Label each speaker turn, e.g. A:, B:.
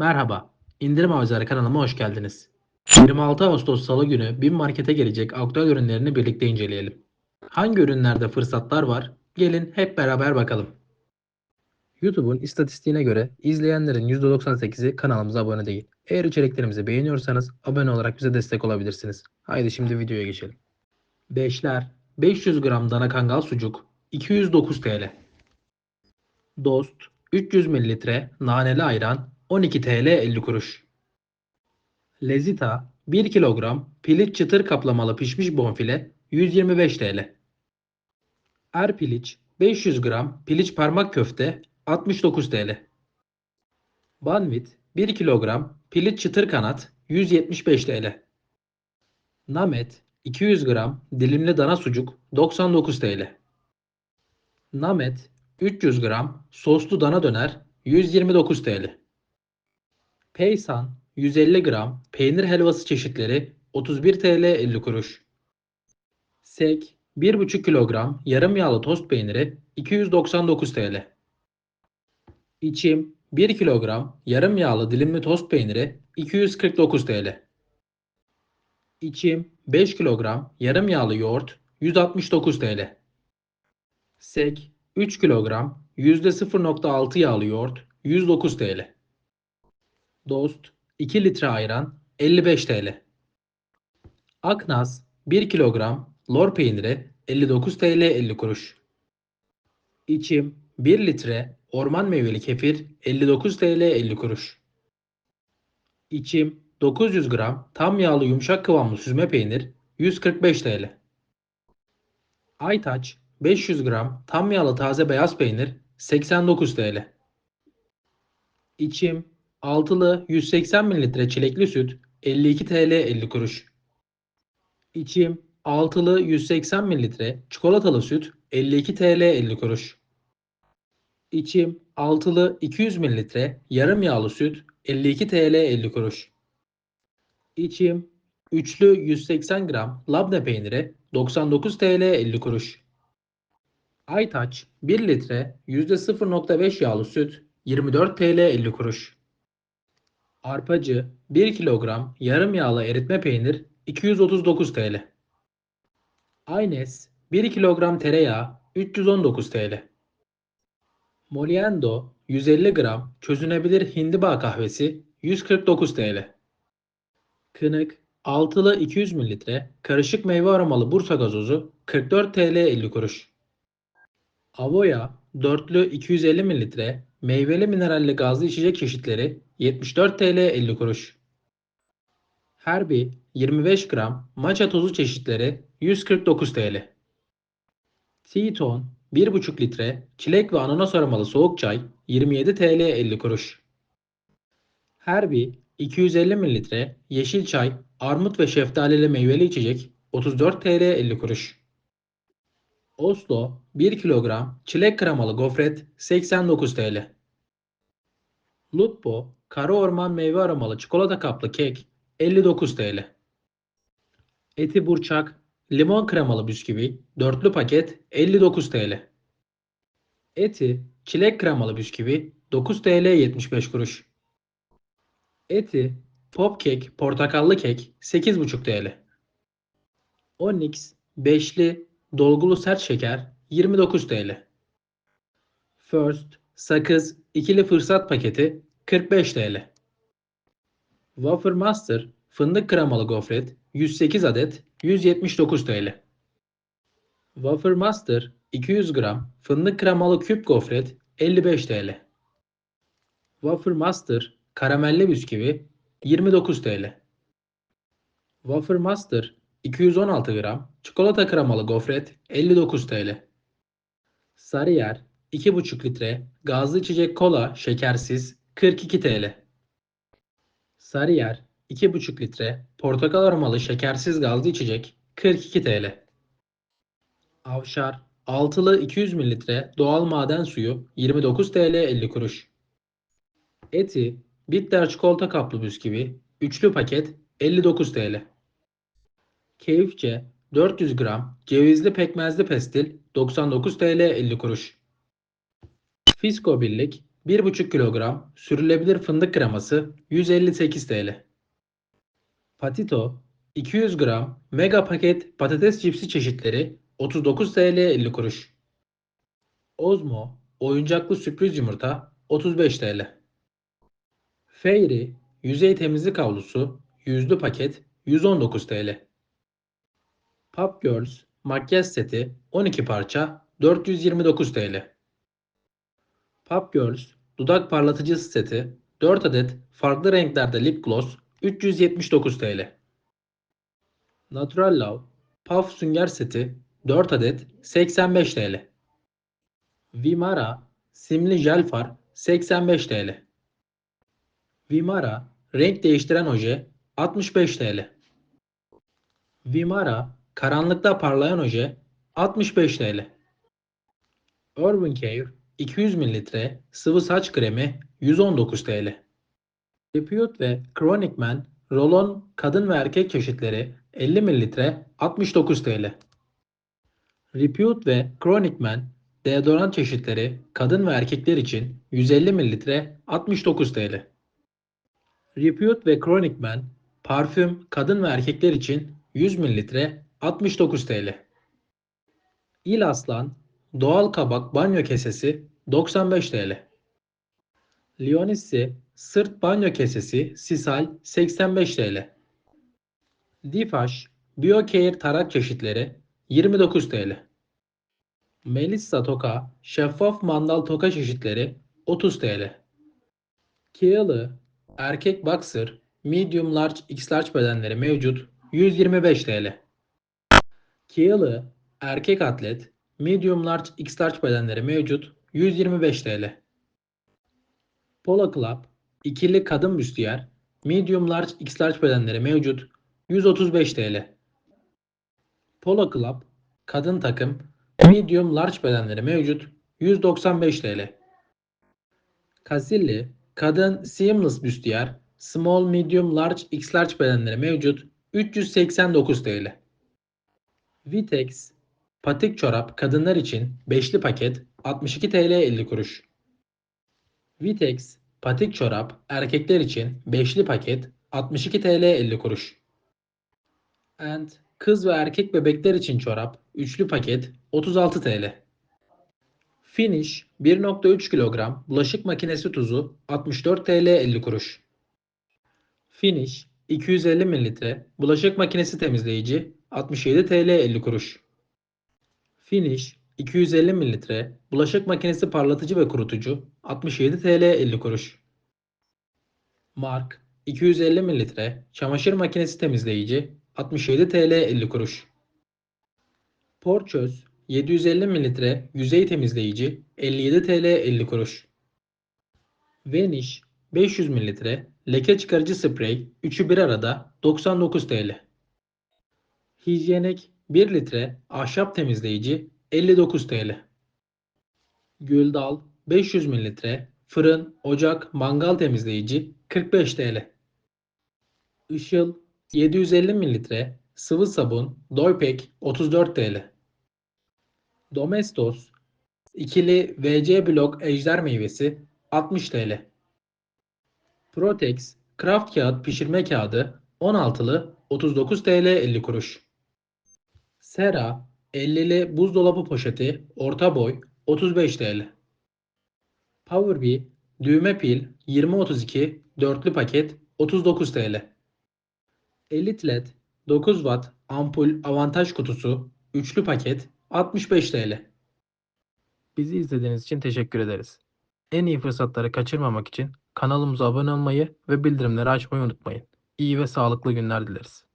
A: Merhaba, İndirim Avcıları kanalıma hoş geldiniz. 26 Ağustos Salı günü BİM Market'e gelecek aktüel ürünlerini birlikte inceleyelim. Hangi ürünlerde fırsatlar var? Gelin hep beraber bakalım. YouTube'un istatistiğine göre izleyenlerin %98'i kanalımıza abone değil. Eğer içeriklerimizi beğeniyorsanız abone olarak bize destek olabilirsiniz. Haydi şimdi videoya geçelim. Beşler 500 gram dana kangal sucuk 209 TL. Dost 300 mililitre naneli ayran 12 TL 50 kuruş. Lezita 1 kilogram piliç çıtır kaplamalı pişmiş bonfile 125 TL. Er piliç 500 gram piliç parmak köfte 69 TL. Banvit 1 kilogram piliç çıtır kanat 175 TL. Namet 200 gram dilimli dana sucuk 99 TL. Namet 300 gram soslu dana döner 129 TL. Peysan 150 gram peynir helvası çeşitleri 31 TL 50 kuruş. Sek 1,5 kilogram yarım yağlı tost peyniri 299 TL. İçim 1 kilogram yarım yağlı dilimli tost peyniri 249 TL. İçim 5 kilogram yarım yağlı yoğurt 169 TL. Sek 3 kilogram %0.6 yağlı yoğurt 109 TL. Dost 2 litre ayran 55 TL. Aknaz 1 kilogram lor peyniri 59 TL 50 kuruş. İçim 1 litre orman meyveli kefir 59 TL 50 kuruş. İçim 900 gram tam yağlı yumuşak kıvamlı süzme peynir 145 TL. Aytaç 500 gram tam yağlı taze beyaz peynir 89 TL. İçim altılı 180 ml çilekli süt 52 TL 50 kuruş. İçim altılı 180 ml çikolatalı süt 52 TL 50 kuruş. İçim altılı 200 ml yarım yağlı süt 52 TL 50 kuruş. İçim üçlü 180 gram labne peyniri 99 TL 50 kuruş. Aytaç 1 litre %0.5 yağlı süt 24 TL 50 kuruş. Arpacı 1 kilogram yarım yağlı eritme peynir 239 TL. Aynes 1 kilogram tereyağı 319 TL. Moliendo 150 gram çözünebilir hindiba kahvesi 149 TL. Kınık altılı 200 mililitre karışık meyve aromalı Bursa gazozu 44 TL 50 kuruş. Avoya dörtlü 250 mililitre meyveli mineralli gazlı içecek çeşitleri 74 TL 50 kuruş. Herbi 25 gram matcha tozu çeşitleri 149 TL. Teton 1,5 litre çilek ve ananas aromalı soğuk çay 27 TL 50 kuruş. Herbi 250 mililitre yeşil çay, armut ve şeftalili meyveli içecek 34 TL 50 kuruş. Oslo 1 kilogram çilek kremalı gofret 89 TL. Lutpo kara orman meyve aromalı çikolata kaplı kek 59 TL. Eti burçak limon kremalı bisküvi dörtlü paket 59 TL. Eti çilek kremalı bisküvi 9 TL 75 kuruş. Eti pop kek portakallı kek 8,5 TL. Onyx beşli dolgulu sert şeker 29 TL. First sakız ikili fırsat paketi 45 TL. Wafer Master fındık kremalı gofret 108 adet 179 TL. Wafer Master 200 gram fındık kremalı küp gofret 55 TL. Wafer Master karamelli bisküvi 29 TL. Wafer Master 216 gram çikolata kremalı gofret 59 TL. Sarıyer 2,5 litre gazlı içecek kola şekersiz 42 TL. Sarıyer 2,5 litre portakal aromalı şekersiz gazlı içecek 42 TL. Avşar altılı 200 mililitre doğal maden suyu 29 TL 50 kuruş. Eti bitter çikolata kaplı bisküvi üçlü paket 59 TL. Keyifçe 400 gram cevizli pekmezli pestil 99 TL 50 kuruş. Fisko birlik 1,5 kilogram sürülebilir fındık kreması 158 TL. Patito 200 gram mega paket patates cipsi çeşitleri 39 TL 50 kuruş. Ozmo oyuncaklı sürpriz yumurta 35 TL. Fairy yüzey temizlik havlusu yüzlü paket 119 TL. Pop Girls makyaj seti 12 parça 429 TL. Pop Girls dudak parlatıcısı seti 4 adet farklı renklerde lip gloss 379 TL. Natural Love Puff sünger seti 4 adet 85 TL. Vimara simli jel far 85 TL. Vimara renk değiştiren oje 65 TL. Vimara karanlıkta parlayan oje 65 TL. Urban Care 200 ml sıvı saç kremi 119 TL. Repude ve Chronic Man rolon kadın ve erkek çeşitleri 50 ml 69 TL. Repude ve Chronic Man deodorant çeşitleri kadın ve erkekler için 150 ml 69 TL. Repude ve Chronic Man parfüm kadın ve erkekler için 100 ml 69 TL. İl Aslan doğal kabak banyo kesesi 95 TL. Leonissi sırt banyo kesesi Sisal 85 TL. Difaş BioCare tarak çeşitleri 29 TL. Melissa toka şeffaf mandal toka çeşitleri 30 TL. Kiyalı erkek boxer medium large x large bedenleri mevcut 125 TL. Kiyalı erkek atlet medium large x large bedenleri mevcut 125 TL. Polo Club ikili kadın büstiyer medium large x large bedenleri mevcut 135 TL. Polo Club kadın takım medium large bedenleri mevcut 195 TL. Casilli kadın seamless büstiyer small medium large x large bedenleri mevcut 389 TL. Vitex patik çorap kadınlar için beşli paket 62 TL 50 kuruş. Vitex patik çorap erkekler için beşli paket 62 TL 50 kuruş. And kız ve erkek bebekler için çorap üçlü paket 36 TL. Finish 1.3 kilogram bulaşık makinesi tuzu 64 TL 50 kuruş. Finish 250 mililitre bulaşık makinesi temizleyici 67 TL 50 kuruş. Finish 250 mililitre bulaşık makinesi parlatıcı ve kurutucu 67 TL 50 kuruş. Mark 250 mililitre çamaşır makinesi temizleyici 67 TL 50 kuruş. Porçöz 750 mililitre yüzey temizleyici 57 TL 50 kuruş. Vanish 500 mililitre leke çıkarıcı sprey üçü bir arada 99 TL. Hijyenik 1 litre ahşap temizleyici 59 TL. Güldal 500 mililitre fırın, ocak, mangal temizleyici 45 TL. Işıl 750 mililitre sıvı sabun Doypek 34 TL. Domestos ikili VC blok ejder meyvesi 60 TL. Protex kraft kağıt pişirme kağıdı 16'lı 39 TL 50 kuruş. Sera 50'li buzdolabı poşeti orta boy 35 TL. Powerbee düğme pil 2032 dörtlü paket 39 TL. Elite LED 9 watt ampul avantaj kutusu üçlü paket 65 TL. Bizi izlediğiniz için teşekkür ederiz. En iyi fırsatları kaçırmamak için kanalımıza abone olmayı ve bildirimleri açmayı unutmayın. İyi ve sağlıklı günler dileriz.